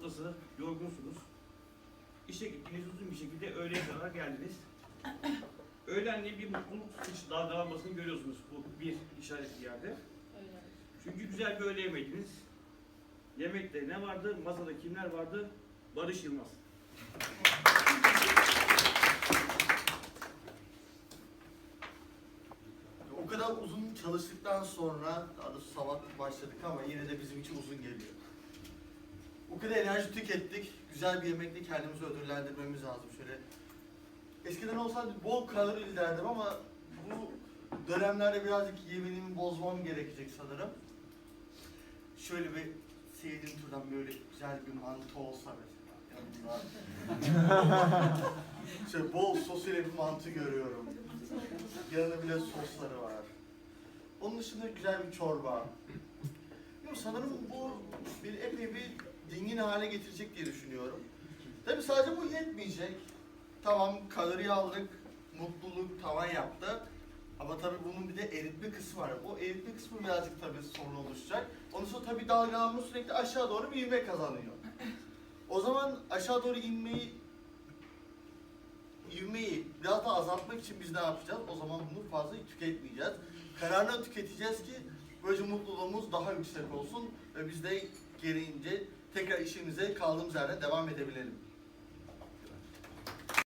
ortası, yorgunsunuz. İşe gittiniz uzun bir şekilde öğleye kadar geldiniz. Öğlenle bir mutluluk hiç daha dağılmasını görüyorsunuz bu bir işaretli yerde. Öyle. Çünkü güzel bir öğle yemeydiniz. Yemekte ne vardı? Masada kimler vardı? Barış Yılmaz. O kadar uzun çalıştıktan sonra, daha doğrusu sabah başladık ama yine de bizim için uzun geliyor. O kadar enerji tükettik, güzel bir yemekle kendimizi ödüllendirmemiz lazım şöyle. Eskiden olsaydı bol kalorili derdim ama bu dönemlerde birazcık yemenimi bozmam gerekecek sanırım. Şöyle bir sevdiğim türden böyle güzel bir mantı olsa mesela şöyle bol sos ile bir mantı görüyorum. Yanında bile sosları var. Onun dışında güzel bir çorba. Yok sanırım bu bir epey dingin hale getirecek diye düşünüyorum. Tabii sadece bu yetmeyecek. Tamam kalori aldık, mutluluk tavan yaptı. Ama tabii bunun bir de eritme kısmı var. Bu eritme kısmı birazcık tabii sorun oluşacak. Ondan sonra tabii dalgalanma sürekli aşağı doğru bir ivme kazanıyor. O zaman aşağı doğru inmeyi ivmeyi biraz da azaltmak için biz ne yapacağız? O zaman bunu fazla tüketmeyeceğiz. Kararına tüketeceğiz ki böylece mutluluğumuz daha yüksek olsun ve biz de gereğince tekrar işimize kaldığımız yerden devam edebilelim.